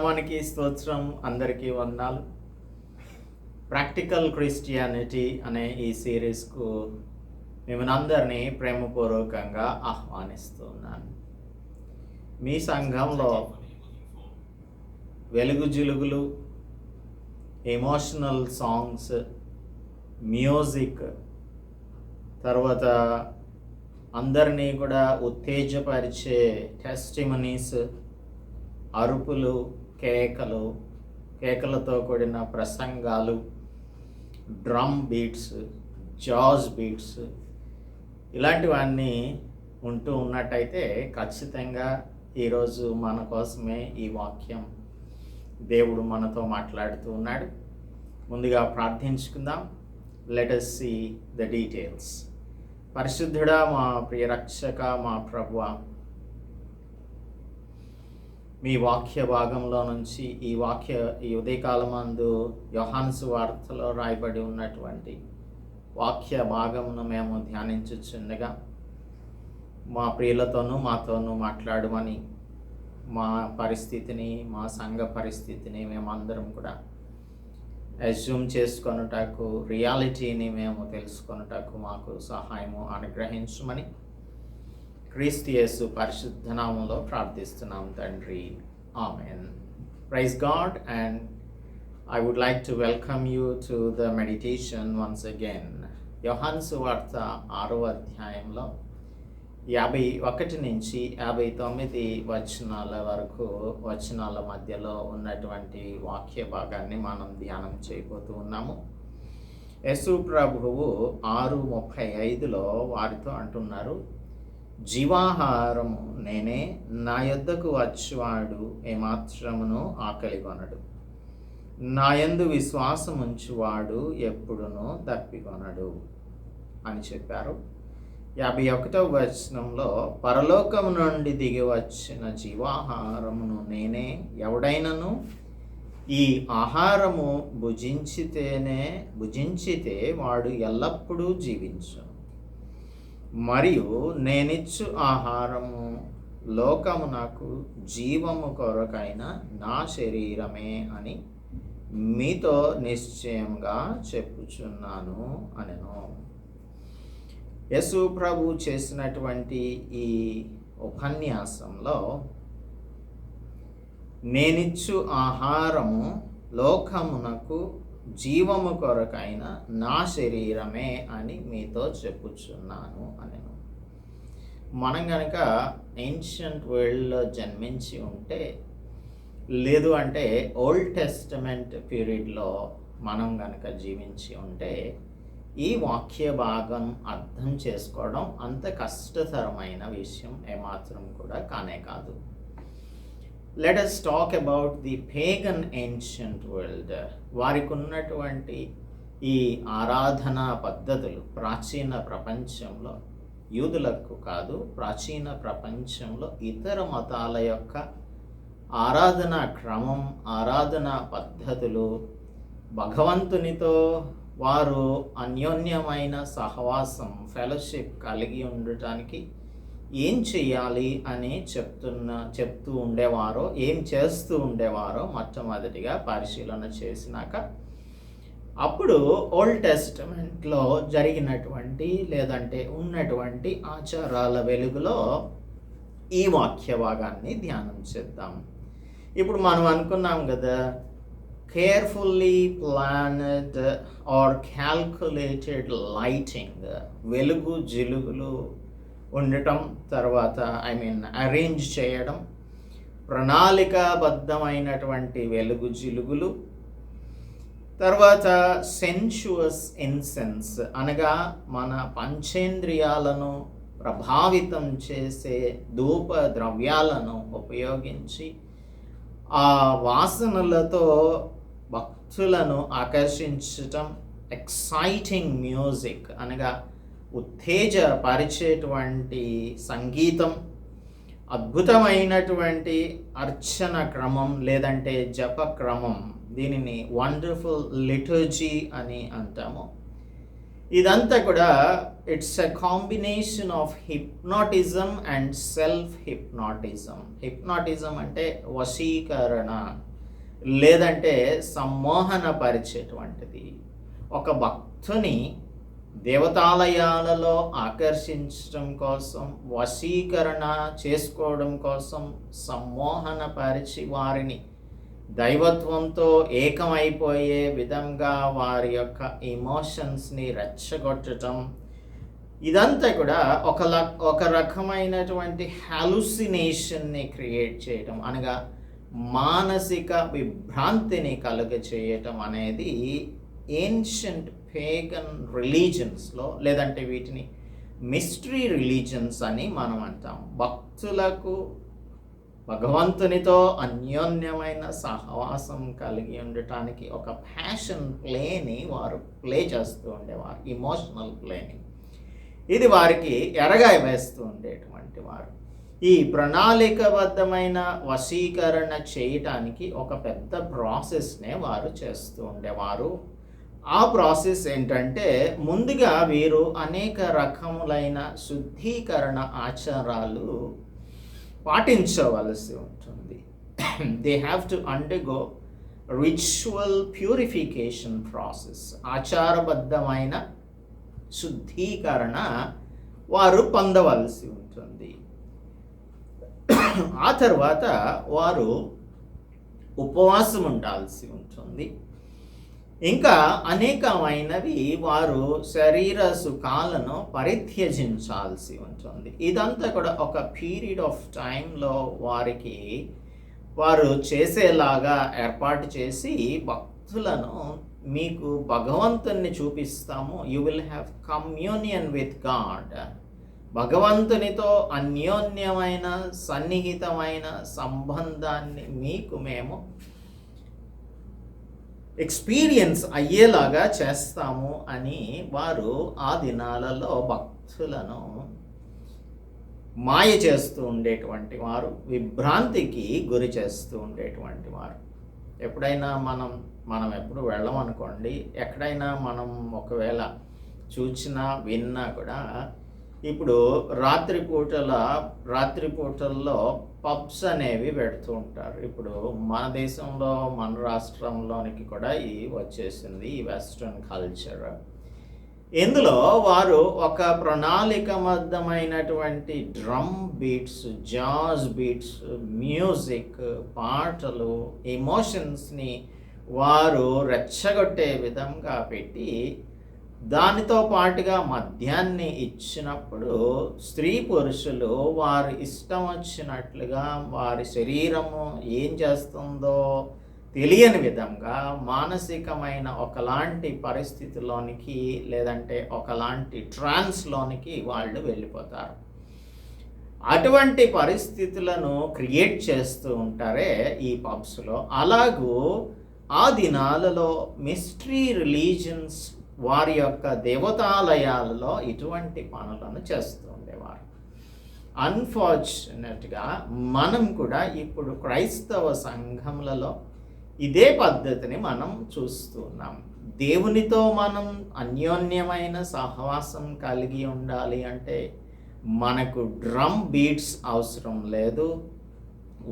నామానికి స్తోత్రం అందరికీ వందాలు. ప్రాక్టికల్ క్రిస్టియానిటీ అనే ఈ సిరీస్కు మిమ్మల్ని అందరినీ ప్రేమపూర్వకంగా ఆహ్వానిస్తున్నాను. మీ సంఘంలో వెలుగు జిలుగులు ఎమోషనల్ సాంగ్స్ మ్యూజిక్ తర్వాత అందరినీ కూడా ఉత్తేజపరిచే టెస్టిమనీస్ అరుపులు కేకలు కేకలతో కూడిన ప్రసంగాలు డ్రమ్ బీట్స్ జాజ్ బీట్స్ ఇలాంటివన్నీ ఉంటూ ఉన్నట్టయితే ఖచ్చితంగా ఈరోజు మన కోసమే ఈ వాక్యం దేవుడు మనతో మాట్లాడుతూ ఉన్నాడు. ముందుగా ప్రార్థించుకుందాం. Let's see the details పరిశుద్ధుడా మా ప్రియరక్షక మా ప్రభువ మీ వాక్య భాగంలో నుంచి ఈ వాక్య ఈ ఉదయకాలమందు యోహాన్సు వార్తలో రాయబడి ఉన్నటువంటి వాక్య భాగమును మేము ధ్యానించుచుండగా మా ప్రియులతోనూ మాతోనూ మాట్లాడమని మా పరిస్థితిని మా సంఘ పరిస్థితిని మేమందరం కూడా అజ్యూమ్ చేసుకొనుటకు రియాలిటీని మేము తెలుసుకొనుటకు మాకు సహాయము అనుగ్రహించమని క్రీస్తియస్సు యేసు పరిశుద్ధ నామంలో ప్రార్థిస్తున్నాం తండ్రి. Amen. Praise God and I would like to welcome you to the meditation once again. యోహాన్సు వార్త ఆరో అధ్యాయంలో యాభై ఒకటి నుంచి యాభై తొమ్మిది వచనాల వరకు వచనాల మధ్యలో ఉన్నటువంటి వాక్య భాగాన్ని మనం ధ్యానం చేయబోతూ ఉన్నాము. యశు ప్రభువు ఆరు ముప్పై ఐదులో వారితో అంటున్నారు జీవాహారము నేనే నా యొద్దకు వచ్చువాడు ఏమాత్రమును ఆకలి కొనడు. నా యందు విశ్వాసం ఉంచువాడు ఎప్పుడునూ తప్పికొనడు అని చెప్పారు. యాభై ఒకటవ వచనంలో పరలోకం నుండి దిగి వచ్చిన జీవాహారమును నేనే ఎవడైనను? ఈ ఆహారము భుజించితేనే భుజించితే వాడు ఎల్లప్పుడూ జీవించు మరియు నేనిచ్చు ఆహారము. లోకమునకు జీవము కొరకైన నా శరీరమే అని మీతో నిశ్చయంగా చెప్పుచున్నాను అనెను. యశు ప్రభు చేసినటువంటి ఈ ఉపన్యాసంలో నేనిచ్చు ఆహారము లోకమునకు జీవము కొరకైన నా శరీరమే అని మీతో చెప్పుచున్నాను అని మనం కనుక ఏన్షియంట్ వరల్డ్లో జన్మించి ఉంటే లేదు అంటే ఓల్డ్ టెస్టమెంట్ పీరియడ్లో మనం కనుక జీవించి ఉంటే ఈ వాక్య భాగం అర్థం చేసుకోవడం అంత కష్టతరమైన విషయం ఏమాత్రం కూడా కానే కాదు. Let us talk about the pagan ancient world వారికి ఉన్నటువంటి ఈ ఆరాధనా పద్ధతులు ప్రాచీన ప్రపంచంలో యూదులకు కాదు ప్రాచీన ప్రపంచంలో ఇతర మతాల యొక్క ఆరాధనా క్రమం ఆరాధనా పద్ధతులు భగవంతునితో వారు అన్యోన్యమైన సహవాసం ఫెలోషిప్ కలిగి ఉండటానికి ఏం చేయాలి అని చెప్తున్న చెప్తూ ఉండేవారో ఏం చేస్తూ ఉండేవారో మొట్టమొదటిగా పరిశీలన చేసినాక అప్పుడు ఓల్డ్ టెస్టమెంట్లో జరిగినటువంటి లేదంటే ఉన్నటువంటి ఆచారాల వెలుగులో ఈ వాక్య భాగాన్ని ధ్యానం చేద్దాం. ఇప్పుడు మనం అనుకున్నాం కదా carefully planned or calculated lighting వెలుగు జిలుగులు ఉండటం తర్వాత ఐ మీన్ అరేంజ్ చేయడం ప్రణాళికాబద్ధమైనటువంటి వెలుగు జిలుగులు తర్వాత సెన్షువస్ ఇన్సెన్స్ అనగా మన పంచేంద్రియాలను ప్రభావితం చేసే ధూప ద్రవ్యాలను ఉపయోగించి ఆ వాసనలతో భక్తులను ఆకర్షించటం ఎక్సైటింగ్ మ్యూజిక్ అనగా ఉత్తేజపరిచేటువంటి సంగీతం అద్భుతమైనటువంటి అర్చన క్రమం లేదంటే జప క్రమం. దీనిని వండర్ఫుల్ లిటర్జీ అని అంటాము. ఇదంతా కూడా it's a combination of hypnotism and self hypnotism hypnotism అంటే వశీకరణ లేదంటే సమ్మోహన పరిచేటువంటిది ఒక భక్తుని దేవతాలయాలలో ఆకర్షించడం కోసం వశీకరణ చేసుకోవడం కోసం సమ్మోహన పరిచి వారిని దైవత్వంతో ఏకమైపోయే విధంగా వారి యొక్క ఎమోషన్స్ని రెచ్చగొట్టడం. ఇదంతా కూడా ఒక ఒక రకమైనటువంటి హాలుసినేషన్ని క్రియేట్ చేయటం అనగా మానసిక విభ్రాంతిని కలుగ చేయటం అనేది ఏన్షంట్ పేగన్ రిలీజన్స్లో లేదంటే వీటిని మిస్టరీ రిలీజన్స్ అని మనం అంటాం. భక్తులకు భగవంతునితో అన్యోన్యమైన సహవాసం కలిగి ఉండటానికి ఒక ప్యాషన్ ప్లేని వారు ప్లే చేస్తూ ఉండేవారు ఇమోషనల్ ప్లేని ఇది వారికి ఎరగా వేస్తూ ఉండేటువంటి వారు. ఈ ప్రణాళికబద్ధమైన వశీకరణ చేయటానికి ఒక పెద్ద ప్రాసెస్నే వారు చేస్తూ ఉండేవారు. ఆ ప్రాసెస్ ఏంటంటే ముందుగా వీరు అనేక రకములైన శుద్ధీకరణ ఆచారాలు పాటించవలసి ఉంటుంది. They have to undergo ritual purification process ఆచారబద్ధమైన శుద్ధీకరణ వారు పొందవలసి ఉంటుంది. ఆ తర్వాత వారు ఉపవాసం ఉండాల్సి ఉంటుంది. ఇంకా అనేకమైనవి వారు శరీర సుఖాలను పరిత్యజించాల్సి ఉంటుంది. ఇదంతా కూడా ఒక పీరియడ్ ఆఫ్ టైంలో వారికి వారు చేసేలాగా ఏర్పాటు చేసి భక్తులను మీకు భగవంతుని చూపిస్తాము. You will have communion with God భగవంతునితో అన్యోన్యమైన సన్నిహితమైన సంబంధాన్ని మీకు మేము ఎక్స్పీరియన్స్ అయ్యేలాగా చేస్తాము అని వారు ఆ దినాలలో భక్తులను మాయ చేస్తూ ఉండేటువంటి వారు విభ్రాంతికి గురి చేస్తూ ఉండేటువంటి వారు. ఎప్పుడైనా మనం మనం ఎప్పుడు వెళ్ళమనుకోండి ఎక్కడైనా మనం ఒకవేళ చూసినా విన్నా కూడా ఇప్పుడు రాత్రిపూటల రాత్రిపూటల్లో పబ్స్ అనేవి పెడుతూ ఉంటారు. ఇప్పుడు మన దేశంలో మన రాష్ట్రంలోనికి కూడా ఈ వచ్చేసింది ఈ వెస్ట్రన్ కల్చర్ ఇందులో వారు ఒక ప్రణాళికబద్ధమైనటువంటి drum beats jazz beats music పాటలు ఎమోషన్స్ని వారు రెచ్చగొట్టే విధంగా పెట్టి దానితో పాటుగా మద్యాన్ని ఇచ్చినప్పుడు స్త్రీ పురుషులు వారి ఇష్టం వచ్చినట్లుగా వారి శరీరము ఏం చేస్తుందో తెలియని విధంగా మానసికమైన ఒకలాంటి పరిస్థితిలోనికి లేదంటే ఒకలాంటి ట్రాన్స్లోనికి వాళ్ళు వెళ్ళిపోతారు. అటువంటి పరిస్థితులను క్రియేట్ చేస్తూ ఉంటారే ఈ పబ్స్లో. అలాగూ ఆ దినాలలో మిస్ట్రీ రిలీజన్స్ వారి యొక్క దేవతాలయాలలో ఇటువంటి పనులను చేస్తూ ఉండేవారు. అన్ఫార్చునేట్గా మనం కూడా ఇప్పుడు క్రైస్తవ సంఘములలో ఇదే పద్ధతిని మనం చూస్తున్నాం దేవునితో మనం అన్యోన్యమైన సహవాసం కలిగి ఉండాలి అంటే మనకు డ్రమ్ బీట్స్ అవసరం లేదు.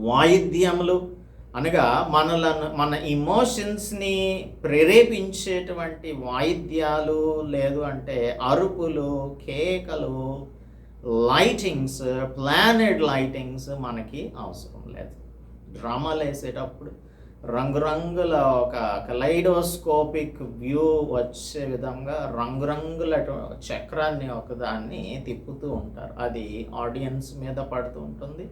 వాయిద్యములు అనగా మనలను మన ఇమోషన్స్ని ప్రేరేపించేటువంటి వాయిద్యాలు లేదు అంటే అరుపులు కేకలు లైటింగ్స్ ప్లానెడ్ లైటింగ్స్ మనకి అవసరం లేదు. డ్రామాలు వేసేటప్పుడు రంగురంగుల ఒక కలైడోస్కోపిక్ వ్యూ వచ్చే విధంగా రంగురంగుల చక్రాన్ని ఒకదాన్ని తిప్పుతూ ఉంటారు. అది ఆడియన్స్ మీద పడుతూ ఉంటుంది.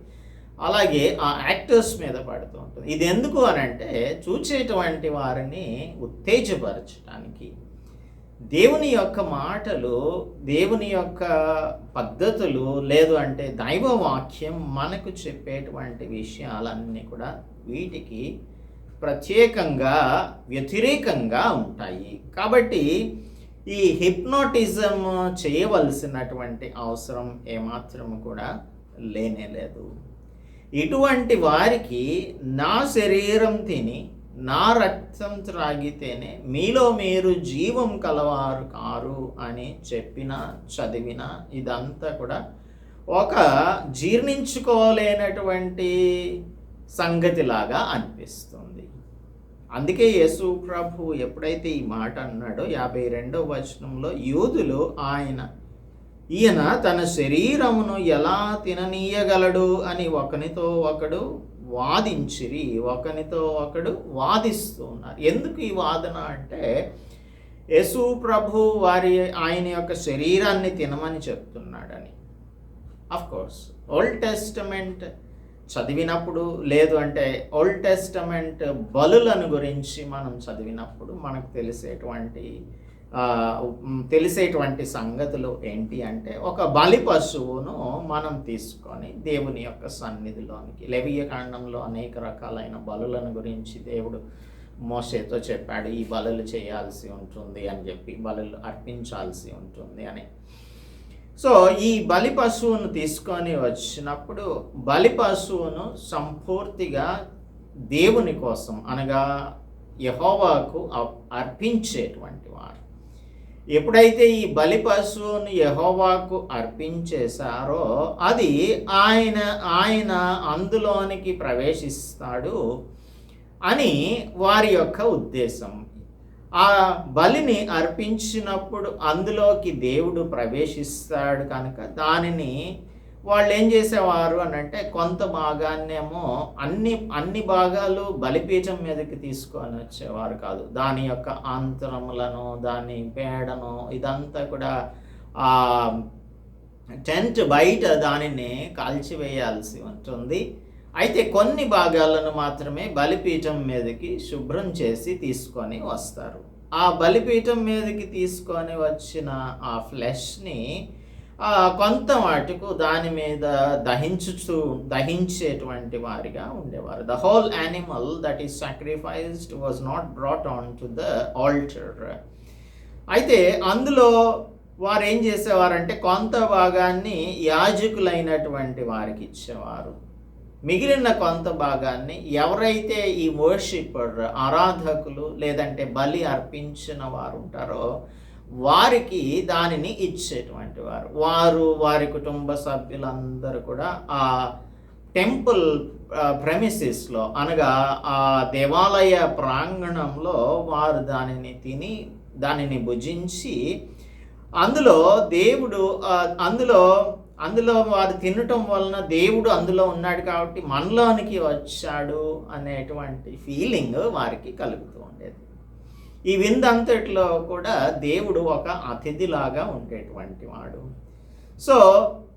అలాగే ఆ యాక్టర్స్ మీద పడుతూ ఉంటుంది. ఇది ఎందుకు అని అంటే చూసేటువంటి వారిని ఉత్తేజపరచడానికి దేవుని యొక్క మాటలు దేవుని యొక్క పద్ధతులు లేదు అంటే దైవ వాక్యం మనకు చెప్పేటువంటి విషయాలన్నీ కూడా వీటికి ప్రత్యేకంగా వ్యతిరేకంగా ఉంటాయి. కాబట్టి ఈ హిప్నోటిజం చేయవలసినటువంటి అవసరం ఏమాత్రం కూడా లేనే లేదు. ఇటువంటి వారికి నా శరీరం తిని నా రక్తం త్రాగితేనే మీలో మీరు జీవం కలవారు కారు అని చెప్పిన చదివిన ఇదంతా కూడా ఒక జీర్ణించుకోలేనటువంటి సంగతిలాగా అనిపిస్తుంది. అందుకే యేసు ప్రభు ఎప్పుడైతే ఈ మాట అన్నాడో యాభై రెండో వచనంలో యూదులు ఆయన ఈయన తన శరీరమును ఎలా తిననీయగలడు అని ఒకనితో ఒకడు వాదించిరి ఒకనితో ఒకడు వాదిస్తూ ఉన్నారు. ఎందుకు ఈ వాదన అంటే యేసు ప్రభు వారి ఆయన యొక్క శరీరాన్ని తినమని చెప్తున్నాడని. కోర్స్ ఓల్డ్ టెస్టమెంట్ చదివినప్పుడు లేదు అంటే ఓల్డ్ టెస్టమెంట్ బలులను గురించి మనం చదివినప్పుడు మనకు తెలిసేటువంటి తెలిసేటువంటి సంగతులు ఏంటి అంటే ఒక బలి పశువును మనం తీసుకొని దేవుని యొక్క సన్నిధిలోనికి లెవియ కాండంలో అనేక రకాలైన బలులను గురించి దేవుడు మోసేతో చెప్పాడు ఈ బలులు చేయాల్సి ఉంటుంది అని చెప్పి బలులు అర్పించాల్సి ఉంటుంది అని. సో ఈ బలి పశువును తీసుకొని వచ్చినప్పుడు బలి పశువును సంపూర్తిగా దేవుని కోసం అనగా యహోవాకు అర్పించేటువంటి వారు. ఎప్పుడైతే ఈ బలి పశువును యహోవాకు అర్పించేశారో అది ఆయన ఆయన అందులోనికి ప్రవేశిస్తాడు అని వారి యొక్క ఉద్దేశం. ఆ బలిని అర్పించినప్పుడు అందులోకి దేవుడు ప్రవేశిస్తాడు కనుక దానిని వాళ్ళు ఏం చేసేవారు అని అంటే కొంత భాగాన్నేమో అన్ని అన్ని భాగాలు బలిపీఠం మీదకి తీసుకొని వచ్చేవారు కాదు. దాని యొక్క ఆంతరములను దాని పేడను ఇదంతా కూడా ఆ టెంట్ బయట దానిని కాల్చివేయాల్సి ఉంటుంది. అయితే కొన్ని భాగాలను మాత్రమే బలిపీఠం మీదకి శుభ్రం చేసి తీసుకొని వస్తారు. ఆ బలిపీఠం మీదకి తీసుకొని వచ్చిన ఆ ఫ్లెష్ని కొంత మటుకు దాని మీద దహించుచు దహించేటువంటి వారిగా ఉండేవారు. The whole animal that is sacrificed was not brought on to the altar అయితే అందులో వారు ఏం చేసేవారంటే కొంత భాగాన్ని యాజకులైనటువంటి వారికి ఇచ్చేవారు. మిగిలిన కొంత భాగాన్ని ఎవరైతే ఈ వర్షిపర్ ఆరాధకులు లేదంటే బలి అర్పించిన వారు ఉంటారో వారికి దానిని ఇచ్చేటువంటి వారు. వారు వారి కుటుంబ సభ్యులందరూ కూడా ఆ టెంపుల్ ప్రెమిసిస్లో అనగా ఆ దేవాలయ ప్రాంగణంలో వారు దానిని తిని దానిని భుజించి అందులో దేవుడు అందులో అందులో వారు తినటం వలన దేవుడు అందులో ఉన్నాడు కాబట్టి మనలోనికి వచ్చాడు అనేటువంటి ఫీలింగ్ వారికి కలుగుతూ ఉండేది. ఈ విందంతట్లో కూడా దేవుడు ఒక అతిథిలాగా ఉండేటువంటి వాడు. సో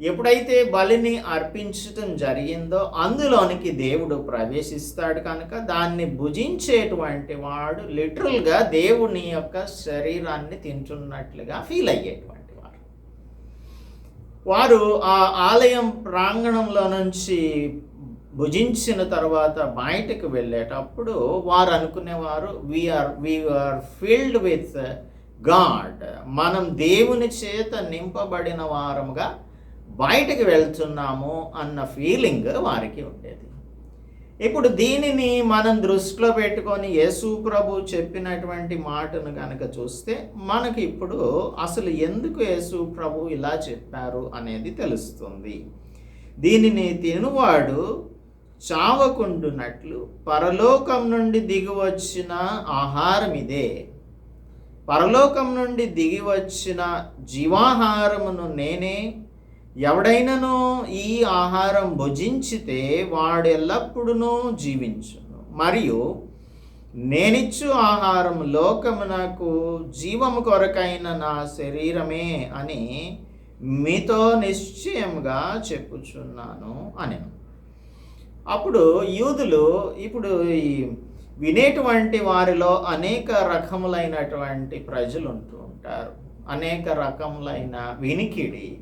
ఎప్పుడైతే బలిని అర్పించటం జరిగిందో అందులోనికి దేవుడు ప్రవేశిస్తాడు కనుక దాన్ని భుజించేటువంటి వాడు లిటరల్గా దేవుని యొక్క శరీరాన్ని తింటున్నట్లుగా ఫీల్ అయ్యేటువంటి వారు వారు ఆ ఆలయం ప్రాంగణంలో నుంచి భుజించిన తర్వాత బయటకు వెళ్ళేటప్పుడు వారు అనుకునేవారు we're we're filled with God మనం దేవుని చేత నింపబడిన వారముగా బయటకు వెళ్తున్నాము అన్న ఫీలింగ్ వారికి ఉండేది. ఇప్పుడు దీనిని మనం దృష్టిలో పెట్టుకొని యేసు ప్రభు చెప్పినటువంటి మాటను కనుక చూస్తే మనకి ఇప్పుడు అసలు ఎందుకు యేసు ప్రభు ఇలా చెప్పారు అనేది తెలుస్తుంది. దీనిని తినువాడు చావకుండునట్లు పరలోకం నుండి దిగివచ్చిన ఆహారం ఇదే. పరలోకం నుండి దిగివచ్చిన జీవాహారమును నేనే. ఎవడైనను ఈ ఆహారం భుజించితే వాడు జీవించును. మరియు నేనిచ్చు ఆహారం లోకమునకు జీవము కొరకైన నా శరీరమే అని మీతో నిశ్చయముగా చెప్పుచున్నాను అనెను. అప్పుడు యూదులు ఇప్పుడు ఈ వినేటువంటి వారిలో అనేక రకములైనటువంటి ప్రజలు ఉంటూ ఉంటారు. అనేక రకములైన వినికిడి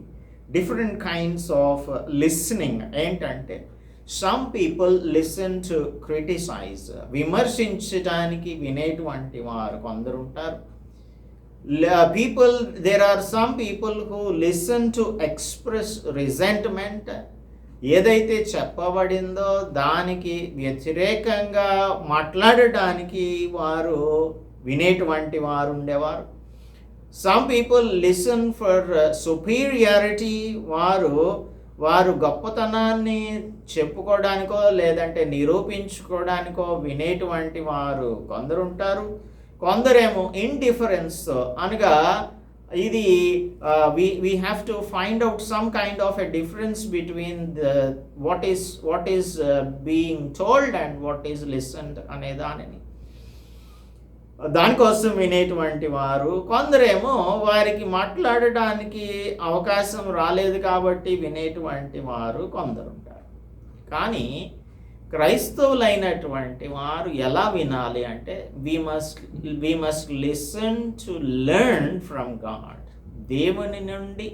డిఫరెంట్ కైండ్స్ ఆఫ్ లిస్నింగ్ ఏంటంటే some people listen to criticize విమర్శించడానికి వినేటువంటి వారు కొందరు ఉంటారు. People there are some people who listen to express resentment ఏదైతే చెప్పబడిందో దానికి వ్యతిరేకంగా మాట్లాడటానికి వారు వినేటువంటి వారు ఉండేవారు. Some people listen for superiority వారు వారు గొప్పతనాన్ని చెప్పుకోవడానికో లేదంటే నిరూపించుకోవడానికో వినేటువంటి వారు కొందరు ఉంటారు. కొందరేమో ఇండిఫరెన్స్తో అనగా ఇది we we have to find out some kind of a difference between the what is what is being told and what is listened అనే దానిని. దానికోసం వినేటువంటి వారు కొందరేమో వారికి మాట్లాడడానికి అవకాశం రాలేదు కాబట్టి వినేటువంటి వారు కొందరు ఉంటారు కానీ క్రైస్తవులైనటువంటి వారు ఎలా వినాలి అంటే we must we must listen to learn from God దేవుని నుండి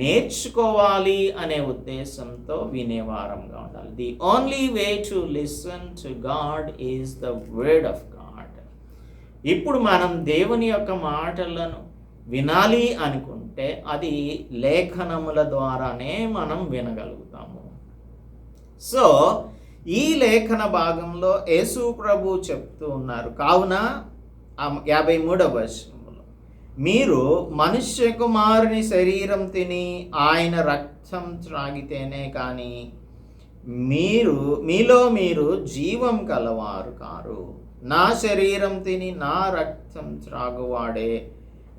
నేర్చుకోవాలి అనే ఉద్దేశంతో వినేవారంగా ఉండాలి. The only way to listen to God is the word of God ఇప్పుడు మనం దేవుని యొక్క మాటలను వినాలి అనుకుంటే అది లేఖనముల ద్వారానే మనం వినగలుగుతాము. సో ఈ లేఖన భాగంలో యేసు ప్రభు చెప్తూ ఉన్నారు. కావున యాభై మూడవ వర్షంలో మీరు మనుష్య కుమారుని శరీరం తిని ఆయన రక్తం త్రాగితేనే కానీ మీరు మీలో మీరు జీవం కలవారు కారు. నా శరీరం తిని నా రక్తం త్రాగువాడే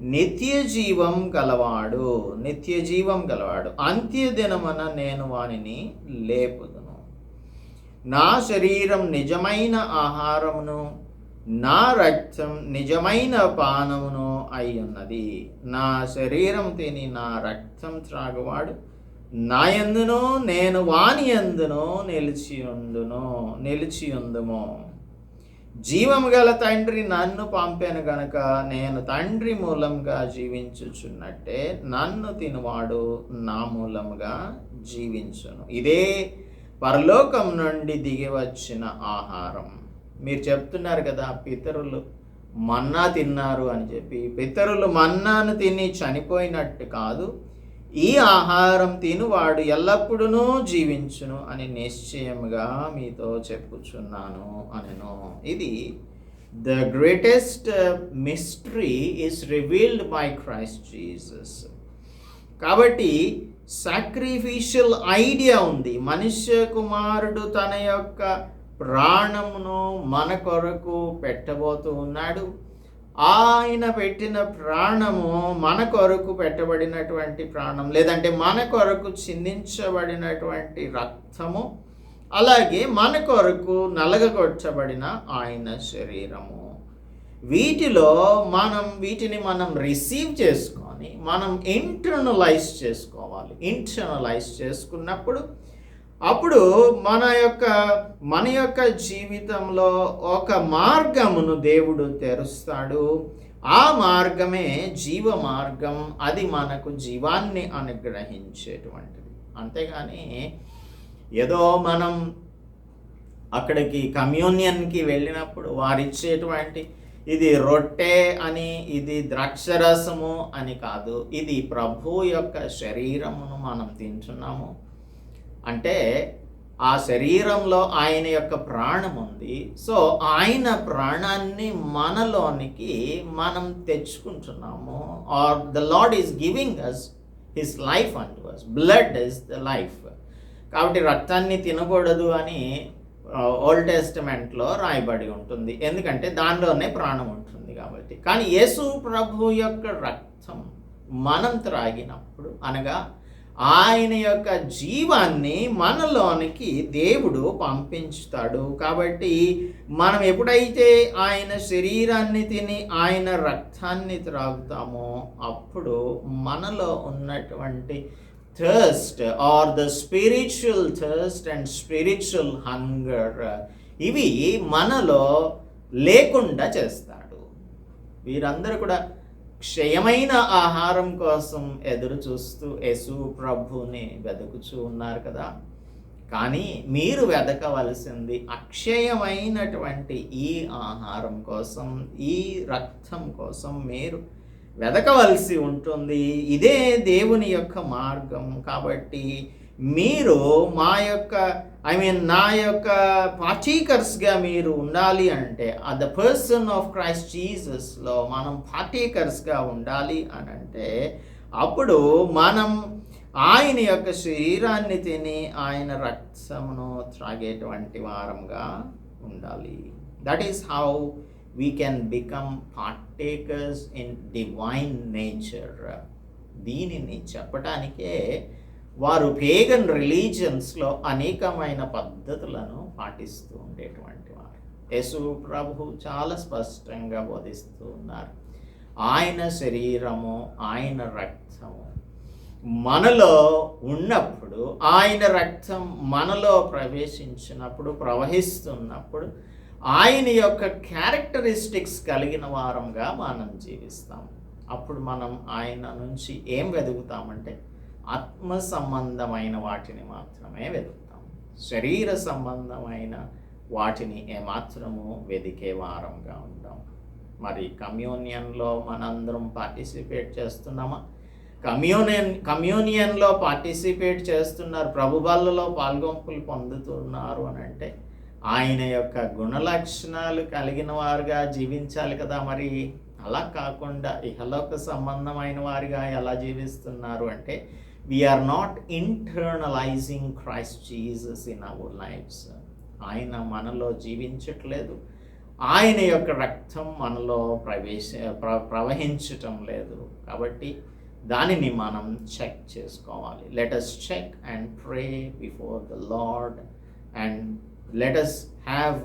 నిత్య జీవం కలవాడు నిత్య జీవం గలవాడు. అంత్యదినమన నేను వానిని లేపుదు నా శరీరం నిజమైన ఆహారమును నా రక్తం నిజమైన పానమును అయి ఉన్నది నా శరీరం తిని నా రక్తం త్రాగువాడు. నాయందును నేను వాని ఎందును నిలిచి నిలిచియుందుము. నిలిచి జీవము గల తండ్రి నన్ను పంపాను గనక నేను తండ్రి మూలంగా జీవించుచున్నట్టే నన్ను తినువాడు నా మూలముగా జీవించును. ఇదే పరలోకం నుండి దిగి వచ్చిన ఆహారం. మీరు చెప్తున్నారు కదా పితరులు మన్నా తిన్నారు అని చెప్పి. పితరులు మన్నాను తిని చనిపోయినట్టు కాదు ఈ ఆహారం తినువాడు ఎల్లప్పుడూ జీవించును అని నిశ్చయముగా మీతో చెప్పుచున్నాను అనెను. ఇది the greatest mystery is revealed by Christ Jesus. కాబట్టి సాక్రిఫిషియల్ ఐడియా ఉంది. మనుష్య కుమారుడు తన యొక్క ప్రాణమును మన కొరకు పెట్టబోతూ ఉన్నాడు. ఆయన పెట్టిన ప్రాణము మన కొరకు పెట్టబడినటువంటి ప్రాణం లేదంటే మన కొరకు చిందించబడినటువంటి రక్తము అలాగే మన కొరకు నలగగొచ్చబడిన ఆయన శరీరము. వీటిలో మనం వీటిని మనం రిసీవ్ చేసుకొని మనం ఇంటర్నలైజ్ చేసుకోవాలి. ఇంటర్నలైజ్ చేసుకున్నప్పుడు అప్పుడు మన యొక్క మన యొక్క జీవితంలో ఒక మార్గమును దేవుడు తెరుస్తాడు. ఆ మార్గమే జీవ మార్గం. అది మనకు జీవాన్ని అనుగ్రహించేటువంటిది. అంతేగాని ఏదో మనం అక్కడికి కమ్యూనియన్కి వెళ్ళినప్పుడు వారిచ్చేటువంటి ఇది రొట్టె అని ఇది ద్రాక్షరసము అని కాదు. ఇది ప్రభు యొక్క శరీరమును మనం తింటున్నాము. అంటే ఆ శరీరంలో ఆయన యొక్క ప్రాణం ఉంది. సో ఆయన ప్రాణాన్ని మనలోనికి మనం తెచ్చుకుంటున్నాము. Or the Lord is giving us his life అంటూ as blood is the life కాబట్టి రక్తాన్ని తినకూడదు అని ఓల్డ్ టెస్టిమెంట్లో రాయబడి ఉంటుంది. ఎందుకంటే దానిలోనే ప్రాణం ఉంటుంది కాబట్టి. కానీ యేసు ప్రభు యొక్క రక్తం మనం త్రాగినప్పుడు అనగా ఆయన యొక్క జీవాన్ని మనలోనికి దేవుడు పంపించుతాడు. కాబట్టి మనం ఎప్పుడైతే ఆయన శరీరాన్ని తిని ఆయన రక్తాన్ని త్రాగుతామో అప్పుడు మనలో ఉన్నటువంటి thirst or the spiritual thirst and spiritual hunger ఇవి మనలో లేకుండా చేస్తాడు. వీరందరూ కూడా క్షయమైన ఆహారం కోసం ఎదురు చూస్తూ యశు ప్రభుని వెతుకుచూ ఉన్నారు కదా. కానీ మీరు వెతకవలసింది అక్షయమైనటువంటి ఈ ఆహారం కోసం ఈ రక్తం కోసం మీరు వెతకవలసి ఉంటుంది. ఇదే దేవుని యొక్క మార్గం. కాబట్టి మీరు మా యొక్క ఐ మీన్ నా యొక్క పార్టీకర్స్గా మీరు ఉండాలి అంటే ద పర్సన్ ఆఫ్ క్రైస్ట్ జీసస్లో మనం పార్టీకర్స్గా ఉండాలి అని అంటే అప్పుడు మనం ఆయన యొక్క శరీరాన్ని తిని ఆయన రక్తమును త్రాగేటువంటి వారంగా ఉండాలి. That is how we can become partakers in divine nature దీనిని చెప్పటానికే వారు పేగన్ రిలీజియన్స్లో అనేకమైన పద్ధతులను పాటిస్తూ ఉండేటువంటి వారు. యేసు ప్రభు చాలా స్పష్టంగా బోధిస్తూ ఉన్నారు. ఆయన శరీరము ఆయన రక్తము మనలో ఉన్నప్పుడు ఆయన రక్తం మనలో ప్రవేశించినప్పుడు ప్రవహిస్తున్నప్పుడు ఆయన యొక్క క్యారెక్టరిస్టిక్స్ కలిగిన వారంగా మనం జీవిస్తాం. అప్పుడు మనం ఆయన నుంచి ఏం వెతుకుతామంటే ఆత్మ సంబంధమైన వాటిని మాత్రమే వెతుకుతాం. శరీర సంబంధమైన వాటిని ఏమాత్రము వెదికే వారంగా ఉంటాం మరి కమ్యూనియన్లో మనందరం పార్టిసిపేట్ చేస్తున్నామా? కమ్యూనియన్ కమ్యూనియన్లో పార్టిసిపేట్ చేస్తున్నారు ప్రభుబల్లలో పాల్గొంపులు పొందుతున్నారు అని అంటే ఆయన యొక్క గుణలక్షణాలు కలిగిన వారుగా జీవించాలి కదా మరి. అలా కాకుండా ఇహలోక సంబంధమైన వారిగా ఎలా జీవిస్తున్నారు అంటే we're not internalising Christ Jesus in our lives ఆయన మనలో జీవించట్లేదు. ఆయన యొక్క రక్తం మనలో ప్రవేశ ప్ర ప్రవహించటం లేదు. కాబట్టి దానిని మనం చెక్ చేసుకోవాలి. Let us check and pray before the Lord and let us have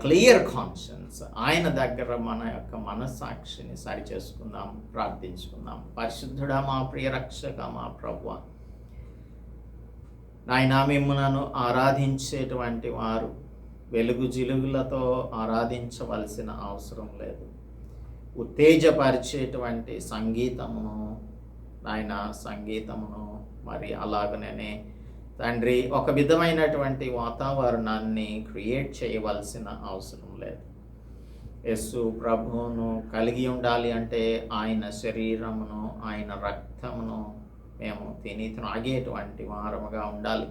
clear conscience ఆయన దగ్గర మన యొక్క మనస్సాక్షిని సరి చేసుకుందాం ప్రార్థించుకుందాం. పరిశుద్ధుడా మా ప్రియ రక్షక మా ప్రభు. నాయన మిమ్మలను ఆరాధించేటువంటి వారు వెలుగు జిలుగులతో ఆరాధించవలసిన అవసరం లేదు. ఉత్తేజపరిచేటువంటి సంగీతమును నాయన సంగీతమును మరి అలాగనే తండ్రి ఒక విధమైనటువంటి వాతావరణాన్ని క్రియేట్ చేయవలసిన అవసరం లేదు. యస్సు ప్రభువును కలిగి ఉండాలి అంటే ఆయన శరీరమును ఆయన రక్తమును మేము తిని త్రాగేటువంటి వారముగా ఉండాలి.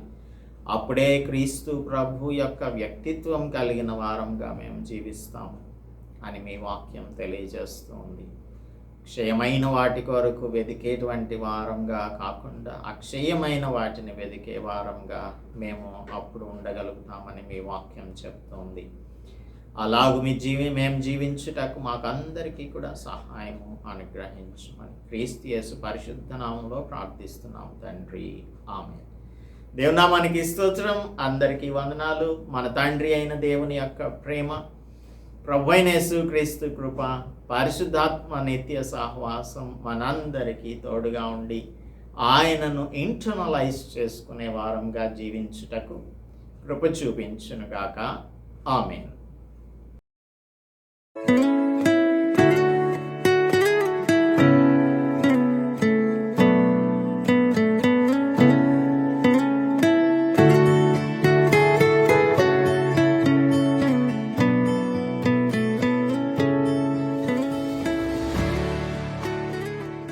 అప్పుడే క్రీస్తు ప్రభు యొక్క వ్యక్తిత్వం కలిగిన వారంగా మేము జీవిస్తాము అని మీ వాక్యం తెలియజేస్తుంది. క్షయమైన వాటి కొరకు వెతికేటువంటి వారంగా కాకుండా అక్షయమైన వాటిని వెతికే వారంగా మేము అప్పుడు ఉండగలుగుతామని మీ వాక్యం చెప్తోంది. అలాగు మీ జీవి మేము జీవించుటకు మాకందరికీ కూడా సహాయము అనుగ్రహించమని క్రీస్తు యేసు పరిశుద్ధ నామంలో ప్రార్థిస్తున్నాం తండ్రి. ఆమె దేవునామానికి స్తోత్రం. అందరికీ వందనాలు. మన తండ్రి అయిన దేవుని యొక్క ప్రేమ ప్రభునేసు క్రీస్తు కృప పరిశుద్ధాత్మ నిత్య సహవాసం మనందరికీ తోడుగా ఉండి ఆయనను ఇంటర్నలైజ్ చేసుకునే వారంగా జీవించుటకు కృప చూపించునుగాక. ఆమెన్.